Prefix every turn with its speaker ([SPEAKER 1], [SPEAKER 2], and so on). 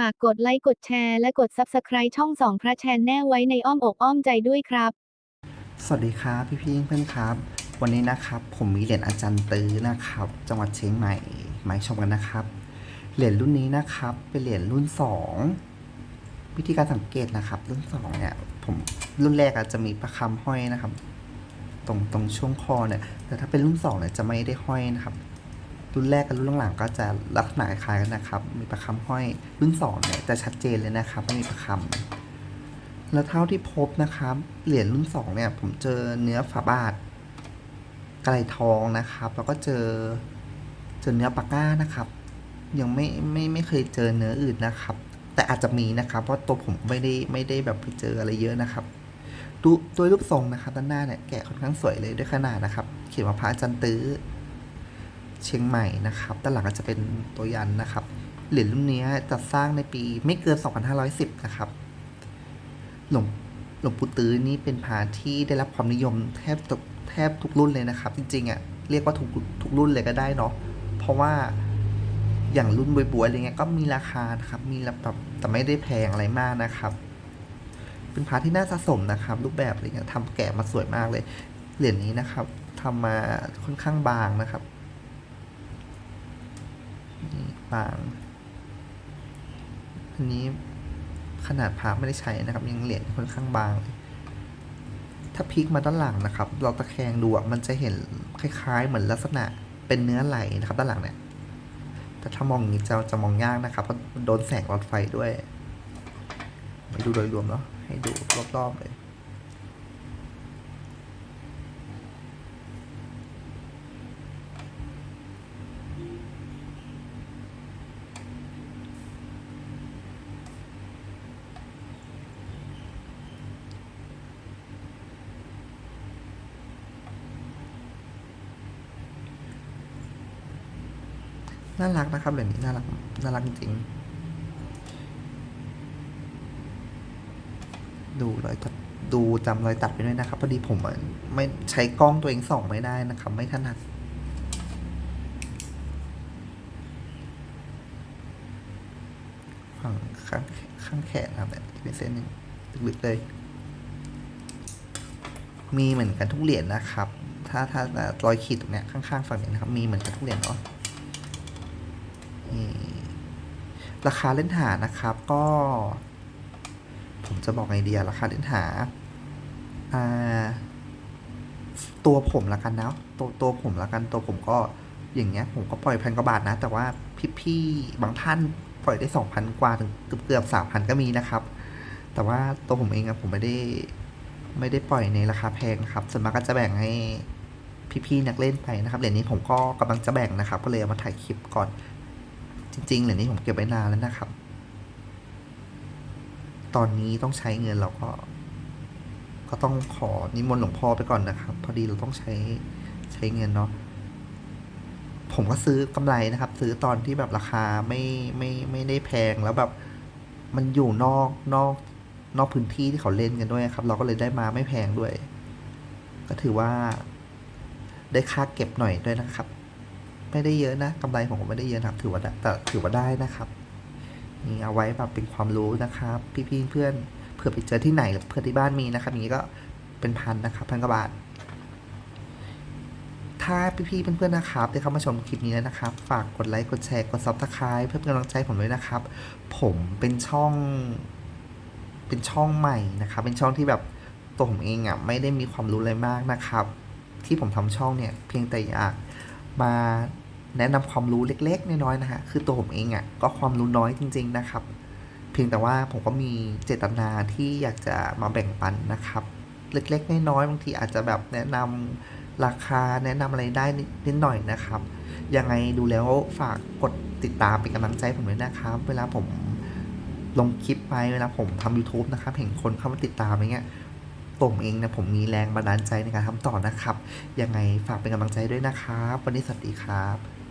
[SPEAKER 1] ฝากกดไลค์กดแชร์และกด Subscribe ช่องสองพระแชนแน่ไว้ในอ้อมอกอ้อมใจด้วยครับ
[SPEAKER 2] สวัสดีครับพี่พี่ๆเพื่อนๆครับ วันนี้นะครับผมมีเหรียญอาจารย์ตื้อนะครับ จังหวัดเชียงใหม่มาชมกันนะครับ เหรียญรุ่นนี้นะครับเป็นเหรียญรุ่นสองวิธีการสังเกตนะครับ รุ่นสองเนี่ยผมรุ่นแรกอาจจะมีประคำห้อยนะครับ ตรงตรงช่วงคอเนี่ยแต่ถ้าเป็นรุ่นสองเนี่ยจะไม่ได้ห้อยนะครับ รุ่นแรกกับรุ่นหลังๆก็จะลักษณะคล้ายกันนะครับ มีประคำห้อยรุ่นสองเนี่ยจะชัดเจนเลยนะครับว่ามีประคำแล้วเท่าที่พบนะครับ เหรียญรุ่นสองเนี่ยผมเจอเนื้อฝาบาทไกลทองนะครับ แล้วก็เจอเจอเนื้อปากก้านะครับ ยังไม่ไม่ไม่เคยเจอเนื้ออื่นนะครับ แต่อาจจะมีนะครับ เพราะตัวผมไม่ได้ไม่ได้แบบไปเจออะไรเยอะนะครับดูโดยรูปทรงนะครับด้านหน้าเนี่ยแกะค่อนข้างสวยเลยด้วยขนาดนะครับ เขียนว่าพระจันตื้อ เชียงใหม่นะครับด้านหลังก็จะเป็นตัวยันนะครับเหรียญรุ่นนี้จะสร้างในปีไม่เกิน 2510 นะครับ หลวงหลวงปู่ตื้อนี่เป็นพระที่ได้รับความนิยมแทบทุกแทบทุกรุ่นเลยนะครับ จริงๆอะเรียกว่าทุกทุกรุ่นเลยก็ได้เนาะเพราะว่าอย่างรุ่นบวยบวยอะไรเงี้ยก็มีราคานะครับ มีแบบแต่ไม่ได้แพงอะไรมากนะครับ เป็นพระที่น่าสะสมนะครับ รูปแบบอะไรเงี้ยทำแกะมาสวยมากเลย เหรียญนี้นะครับทำมาค่อนข้างบางนะครับ นี่บางอันนี้ขนาดพระไม่ได้ใช้นะครับ ยังเหรียญค่อนข้างบางเลยถ้าพลิกมาด้านหลังนะครับ เราตะแคงดูอะมันจะเห็นคล้ายๆ เหมือนลักษณะเป็นเนื้อไหลนะครับ ด้านหลังเนี่ยแต่ถ้ามองอย่างนี้จะจะมองยากนะครับเพราะโดนแสงหลอดไฟด้วย มาดูโดยรวมเนาะให้ดูรอบๆเลย น่ารักนะครับเหรียญนี้น่ารักน่ารักจริงดูรอยตัดดูจำรอยตัดไปด้วยนะครับพอดีผมไม่ใช้กล้องตัวเองส่องไม่ได้นะครับ ไม่ถนัดฝั่งข้างข้างแขนนะครับเนี่ยเป็นเส้นหนึ่งลึกๆเลย มีเหมือนกันทุกเหรียญนะครับ ถ้าถ้ารอยขีดตรงเนี้ยข้างๆฝั่งนี้นะครับ มีเหมือนกันทุกเหรียญเนาะ ราคาเล่นหานะครับก็ ผมจะบอกไอเดียราคาเล่นหาอ่าตัวผมละกันนะตัวตัวผมละกันตัวผมก็อย่างเงี้ย ผมก็ปล่อยพันกว่าบาทนะ แต่ว่าพี่ๆบางท่านปล่อยได้สองพันกว่าถึงเกือบเกือบสามพันก็มีนะครับ แต่ว่าตัวผมเองอะผมไม่ได้ไม่ได้ปล่อยในราคาแพงครับ ส่วนมากก็จะแบ่งให้พี่ๆนักเล่นไปนะครับเหรียญนี้ผมก็กำลังจะแบ่งนะครับ ก็เลยเอามาถ่ายคลิปก่อน จริงๆเหรียญนี้ผมเก็บไว้นานแล้วนะครับ ตอนนี้ต้องใช้เงินเราก็ ก็ต้องขอนิมนต์หลวงพ่อไปก่อนนะครับ พอดีเราต้องใช้ใช้เงินเนาะผมก็ซื้อกำไรนะครับ ซื้อตอนที่แบบราคาไม่ไม่ไม่ได้แพงแล้วแบบมันอยู่นอกนอกนอกพื้นที่ที่เขาเล่นกันด้วยครับ เราก็เลยได้มาไม่แพงด้วย ก็ถือว่าได้ค่าเก็บหน่อยด้วยนะครับ ไม่ได้เยอะนะกำไรผมก็ไม่ได้เยอะนะครับ ถือว่าได้แต่ถือว่าได้นะครับนี่เอาไว้แบบเป็นความรู้นะครับ พี่ๆเพื่อนเผื่อไปเจอที่ไหนหรือเผื่อที่บ้านมีนะครับอย่างนี้ก็เป็นพันนะครับพันกว่าบาทถ้าพี่ๆเพื่อนๆนะครับที่เข้ามาชมคลิปนี้แล้วนะครับ ฝากกดไลค์กดแชร์กดซับสไคร b e เพื่อเป็นกำลังใจผมด้วยนะครับ ผมเป็นช่อง เป็นช่องใหม่นะครับ เป็นช่องที่แบบตัวผมเองอะไม่ได้มีความรู้อะไรมากนะครับ ที่ผมทำช่องเนี่ย เพียงแต่อยากมา แนะนำความรู้เล็กๆน้อยๆนะฮะคือตัวผมเองอะ่ะก็ความรู้น้อยจริง ๆนะครับ เพียงแต่ว่าผมก็มีเจตนาที่อยากจะมาแบ่งปันนะครับ เล็กๆน้อยๆบางทีอาจจะแบบแนะนำราคาแนะนำอะไรได้นิดหน่อยนะครับ ยังไงดูแล้วฝากกดติดตามเป็นกำลังใจผมด้วยนะครับ เวลาผมลงคลิปไปเวลาผมทำ YouTube นะครับเห็นคนเข้ามาติดตามอะไรเงี้ยตัวผมเองนะผมมีแรงบันดาลใจในการทำต่อนะครับ ยังไงฝากเป็นกำลังใจด้วยนะครับ วันนี้สวัสดีครับ